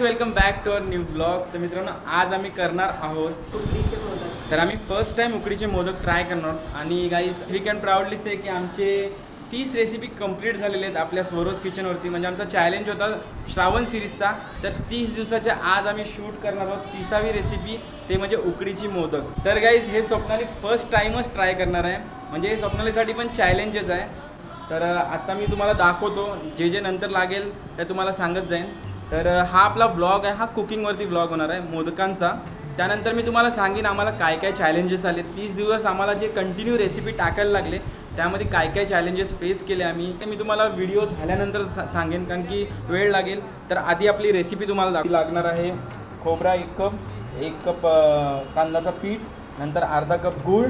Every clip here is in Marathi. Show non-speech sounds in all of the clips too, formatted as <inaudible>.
Guys welcome back to our new blog तर मित्रांनो आज आम्ही करणार आहोत उकडीचे मोदक. तर आम्ही फर्स्ट टाइम उकडीचे मोदक ट्राय करणार. आहोत आणि guys we can proudly say की आमचे तीस रेसिपी कंप्लीट झालेले आहेत आपल्या स्वरोज किचनवरती म्हणजे आमचा चॅलेंज होता श्रावण सिरीजचा तर तीस दिवसाच्या आज आम्ही शूट करणार आहोत तिसावी रेसिपी ते म्हणजे उकडीची मोदक. तर गाईज हे स्वप्नाली फर्स्ट टाईमच ट्राय करणार आहे. म्हणजे हे स्वप्नालीसाठी पण चॅलेंजच आहे. तर आता मी तुम्हाला दाखवतो. जे जे नंतर लागेल ते तुम्हाला सांगत जाईन. तर हा आपला ब्लॉग आहे. हा कुकिंगवरती ब्लॉग होणार आहे मोदकांचा. त्यानंतर मी तुम्हाला सांगेन आम्हाला काय काय चॅलेंजेस आले. तीस दिवस आम्हाला जे कंटिन्यू रेसिपी टाकायला लागले त्यामध्ये काय काय चॅलेंजेस फेस केले आम्ही. ते मी तुम्हाला व्हिडिओ झाल्यानंतर सा- सांगेन कारण की वेळ लागेल. तर आधी आपली रेसिपी तुम्हाला दाखवी लागणार आहे. खोबरा एक कप एक कप अ, पीठ नंतर अर्धा कप गूळ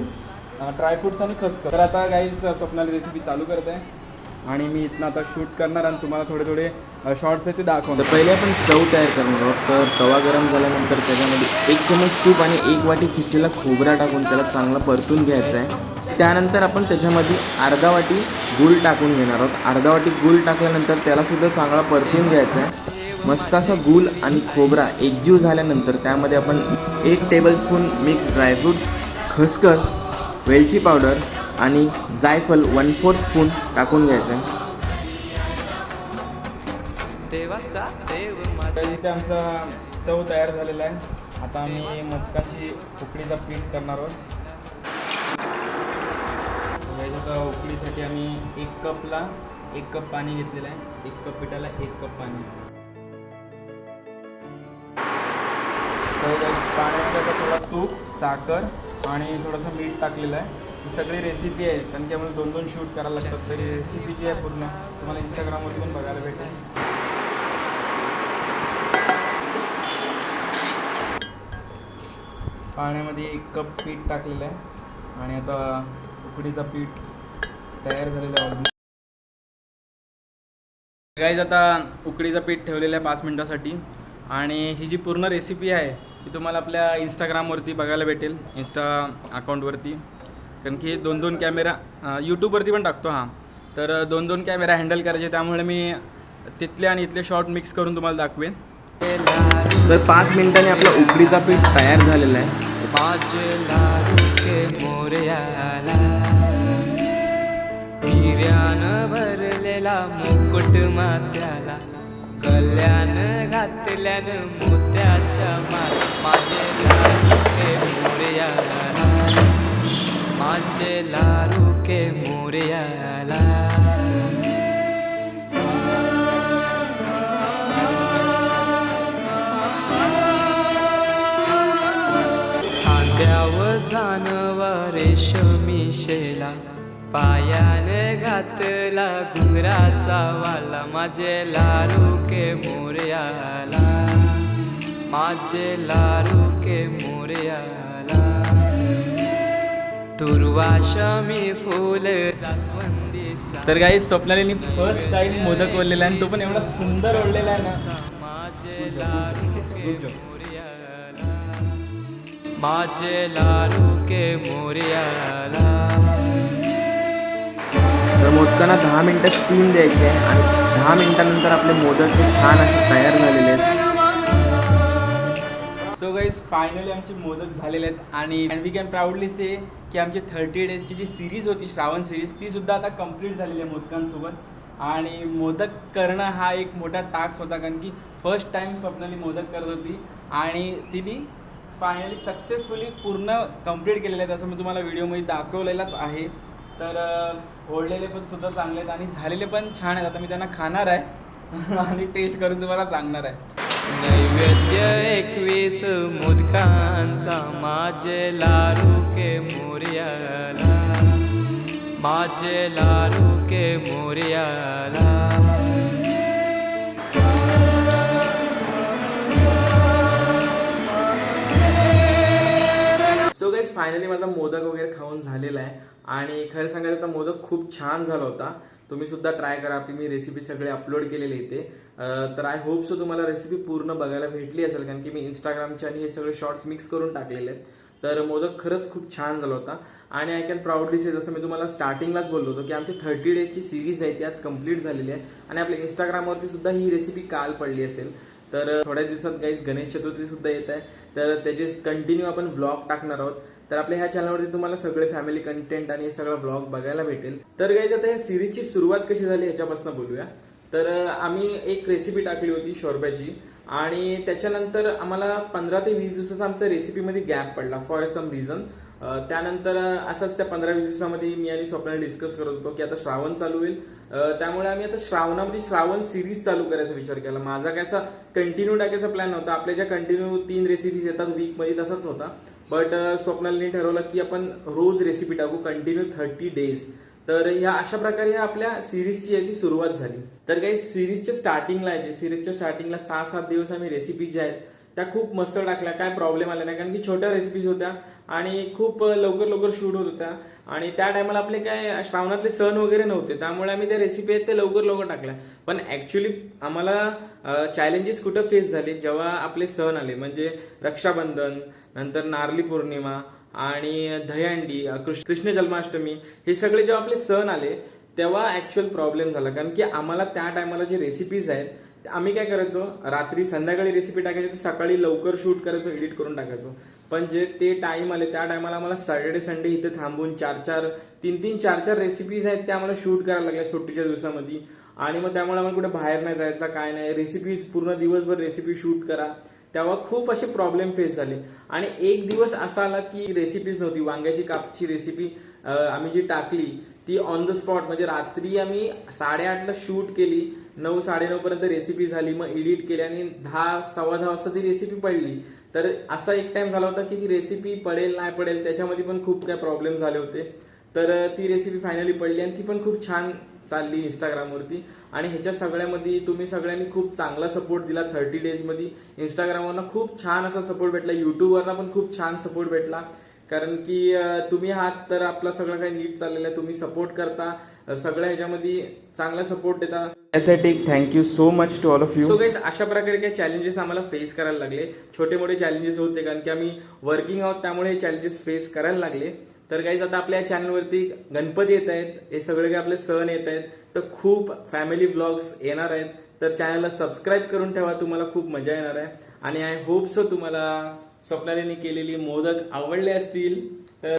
ड्रायफ्रुट्स आणि खसखस. तर आता काहीच स्वप्नाली रेसिपी चालू करत आहे. आणि मी इथनं आता शूट करणार आणि तुम्हाला थोडे थोडे शॉर्ट्स आहे ते दाखवणार. पहिले आपण चव तयार करणार आहोत. तर तवा गरम झाल्यानंतर त्याच्यामध्ये एक चमच तूप आणि एक वाटी खिसलेला खोबरा टाकून त्याला चांगला परतून घ्यायचा आहे. त्यानंतर आपण त्याच्यामध्ये अर्धा वाटी गुळ टाकून घेणार आहोत. अर्धा वाटी गुळ टाकल्यानंतर त्यालासुद्धा चांगला परतून घ्यायचा आहे. मस्त असा गुल आणि खोबरा एकजीव झाल्यानंतर त्यामध्ये आपण एक टेबलस्पून मिक्स ड्रायफ्रूट्स खसखस वेलची पावडर आणि जायफल वन फोर्थ स्पून टाकून घ्यायचं. आहे इथे आमचा चव तयार झालेला आहे. आता आम्ही मटकाची उकडीचा पीठ करणार आहोत. तर उकडीसाठी आम्ही एक कपला एक कप पाणी घेतलेलं आहे. एक कप पिठाला एक कप पाणी. तर पाण्यामध्ये आता थोडा तूप साखर आणि थोडंसं मीठ टाकलेलं आहे. ही सगळी रेसिपी आहे. कारण की आम्हाला दोन दोन शूट करायला लागतात. तरी रेसिपी जी आहे पूर्ण तुम्हाला इंस्टाग्रामवर पण बघायला भेटेल. पाण्यामध्ये एक कप पीठ टाकलेलं आहे. आणि आता उकडीचं पीठ तयार झालेलं आहे गाईज आता उकडीचं पीठ ठेवलेलं आहे पाच मिनटासाठी. आणि ही जी पूर्ण रेसिपी आहे ती तुम्हाला आपल्या इंस्टाग्रामवरती बघायला भेटेल. इंस्टा अकाउंटवरती कारण की दोन दोन कॅमेरा यूट्यूबवरती पण टाकतो हां. तर दोन दोन कॅमेरा हँडल करायचे त्यामुळे मी तिथले आणि इथले शॉर्ट मिक्स करून तुम्हाला दाखवेन. तर पाच मिनिटांनी आपला उकडीचा पीठ तयार झालेला आहे. भरलेला मुकुट मात्याला कल्याण घातल्यानं मोत्याच्या माझे लाडू के मोर्याला खांद्यावर जानवा रेशमी शेला पायाने घातला घुंगराचा वाला. माझे लाडू के मोर्याला माझे लाडू के मोर्याला तुर्वाशमी फुल जास्वंदीचा. तर काही स्वप्नालीनी फर्स्ट टाईम मोदक ओढलेला आहे आणि तो पण एवढा सुंदर ओढलेला आहे ना. माझे लाडू के मोर्याला. माझे के मोर्याला. तर मोदकांना दहा मिनटं स्टीम द्यायची आहे आणि दहा मिनिटानंतर आपले मोदक हे छान असे तयार झालेले आहेत. सो गाईज फायनली आमचे मोदक झालेले आहेत आणि वी कॅन प्राऊडली से की आमची थर्टी डेजची जी सिरीज होती श्रावण सिरीज ती सुद्धा आता कंप्लीट झालेली आहे मोदकांसोबत. आणि मोदक करणं हा एक मोठा टास्क होता कारण की फर्स्ट टाईम स्वप्नाली मोदक करत होती. आणि तिने फायनली सक्सेसफुली पूर्ण कंप्लीट केलेलं आहे असं मी तुम्हाला व्हिडिओमध्ये दाखवलेलाच आहे. तर ओढलेले पण सुद्धा चांगले आहेत आणि झालेले पण छान आहेत. आता मी त्यांना खाणार आहे. <laughs> आणि टेस्ट करून तुम्हाला सांगणार आहे. नैवेद्य एकवीस मुदकांचा माझे लारुके मोर्याला. माझे लारुके मोर्याला. सो गाईज फायनली माझा मोदक वगैरे खाऊन झालेला आहे. आणि खरं सांगायचं तर मोदक खूप छान झाला होता. तुम्ही सुद्धा ट्राय करा. आपली मी रेसिपी सगळे अपलोड केलेली इथे. तर आय होप सो तुम्हाला रेसिपी पूर्ण बघायला भेटली असेल कारण की मी इंस्टाग्रामचे आणि हे सगळे शॉर्ट्स मिक्स करून टाकलेले आहेत. तर मोदक खरंच खूप छान झाला होता. आणि आय कॅन प्राऊडली से जसं मी तुम्हाला स्टार्टिंगलाच बोललो होतो की आमची थर्टी डेजची सिरीज आहे ती आज कंप्लीट झालेली आहे. आणि आपल्या इंस्टाग्रामवरती सुद्धा ही रेसिपी काल पडली असेल. तर थोड्या दिवसात गाईज गणेश चतुर्थी सुद्धा येत आहे. तर त्याचे कंटिन्यू आपण ब्लॉग टाकणार आहोत. तर आपल्या ह्या चॅनलवरती तुम्हाला सगळे फॅमिली कंटेंट आणि सगळा सगळं ब्लॉग बघायला भेटेल. तर गाईज आता या सिरीजची सुरुवात कशी झाली याच्यापासून बोलूया. तर आम्ही एक रेसिपी टाकली होती शोरब्याची. आणि त्याच्यानंतर आम्हाला पंधरा ते वीस दिवसाचा आमच्या रेसिपीमध्ये गॅप पडला फॉर सम रिझन त्यानंतर असंच त्या पंधरा वीस दिवसामध्ये मी आणि स्वप्नाला डिस्कस करत होतो की आता श्रावण चालू होईल. त्यामुळे आम्ही आता श्रावणामध्ये श्रावण सिरीज चालू करायचा विचार केला. माझा काय असा कंटिन्यू टाकायचा प्लॅन नव्हता. आपल्या ज्या कंटिन्यू तीन रेसिपीज येतात वीकमध्ये तसाच होता. बट स्वप्नालीने ठरवलं की आपण रोज रेसिपी टाकू कंटिन्यू थर्टी डेज तर ह्या अशा प्रकारे ह्या आपल्या सिरीजची आहे ती सुरुवात झाली. तर काही सिरीजच्या स्टार्टिंगला आहे. सिरीजच्या स्टार्टिंगला सहा सात दिवस आम्ही रेसिपी ज्या आहेत त्या खूप मस्त टाकल्या. काय प्रॉब्लेम आला नाही. कारण की छोट्या रेसिपीज होत्या आणि खूप लवकर लवकर शूट होत होत्या. आणि त्या टायमाला आपले काय श्रावणातले सण वगैरे नव्हते. त्यामुळे आम्ही त्या रेसिपी आहेत ते लवकर लवकर टाकल्या. पण ऍक्च्युली आम्हाला चॅलेंजेस कुठं फेस झाले? जेव्हा आपले सण आले. म्हणजे रक्षाबंधन नंतर नारली पौर्णिमा आणि दहीहंडी कृष्ण जन्माष्टमी हे सगळे जेव्हा आपले सण आले तेव्हा ऍक्च्युअल प्रॉब्लेम झाला. कारण की आम्हाला त्या टायमाला जे रेसिपीज आहेत आम्ही काय करायचो? रात्री संध्याकाळी रेसिपी टाकायची तर सकाळी लवकर शूट करायचो एडिट करून टाकायचो. पण जे ते टाईम आले त्या टायमाला आम्हाला सॅटर्डे संडे इथे थांबून चार चार तीन तीन चार चार रेसिपीज आहेत त्या आम्हाला शूट करायला लागल्या सुट्टीच्या दिवसामध्ये. आणि मग त्यामुळे आम्हाला कुठे बाहेर नाही जायचा काय नाही. रेसिपीज पूर्ण दिवसभर रेसिपी शूट करा. तेव्हा खूप असे प्रॉब्लेम फेस झाले. आणि एक दिवस असा आला की रेसिपीज नव्हती. वांग्याची कापची रेसिपी आम्ही जी टाकली ती ऑन द स्पॉट म्हणजे रात्री आम्ही साडेआठला शूट केली नऊ साडेनऊ पर्यंत रेसिपी झाली मग एडिट केली आणि दहा सव्वा दहा वाजता ती रेसिपी पडली. तर असा एक टाइम झाला होता की ती रेसिपी पडेल नाही पडेल त्याच्यामध्ये पण खूप काय प्रॉब्लेम झाले होते. तर ती रेसिपी फायनली पडली आणि ती पण खूप छान चालली इंस्टाग्रामवरती आणि ह्याच्या सगळ्यामध्ये तुम्ही सगळ्यांनी खूप चांगला सपोर्ट दिला थर्टी डेजमध्ये इंस्टाग्रामवरनं खूप छान असा सपोर्ट भेटला युट्यूबवरनं पण खूप छान सपोर्ट भेटला. कारण की तुम्ही आहात तर आपलं सगळं काही नीट चाललेलं आहे. तुम्ही सपोर्ट करता. सगळ्या ह्याच्यामध्ये चांगला सपोर्ट देता. त्यासाठी thank you so much to all of so you guys अशा प्रकारे काही चॅलेंजेस आम्हाला फेस करायला लागले. छोटे मोठे चॅलेंजेस होते कारण की आम्ही वर्किंग आहोत त्यामुळे हे चॅलेंजेस फेस करायला लागले. तर गाईज आता आपल्या चॅनलवरती गणपती येत आहेत. हे सगळे काही आपले सण येत आहेत. तर खूप फॅमिली ब्लॉग्स येणार आहेत. तर चॅनलला सबस्क्राईब करून ठेवा. तुम्हाला खूप मजा येणार आहे. आणि आय होप सो तुम्हाला स्वप्नालीने केलेली मोदक आवडले असतील तर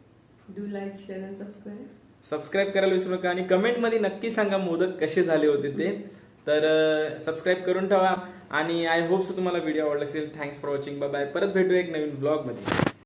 Do like, share, and subscribe. Subscribe करायला विसरू नका आणि कमेंटमध्ये नक्की सांगा मोदक कसे झाले होते ते. तर सबस्क्राईब करून ठेवा आणि आय होप सो तुम्हाला व्हिडिओ आवडला असेल. थँक्स फॉर वॉचिंग बाय परत भेटू एक नवीन ब्लॉगमध्ये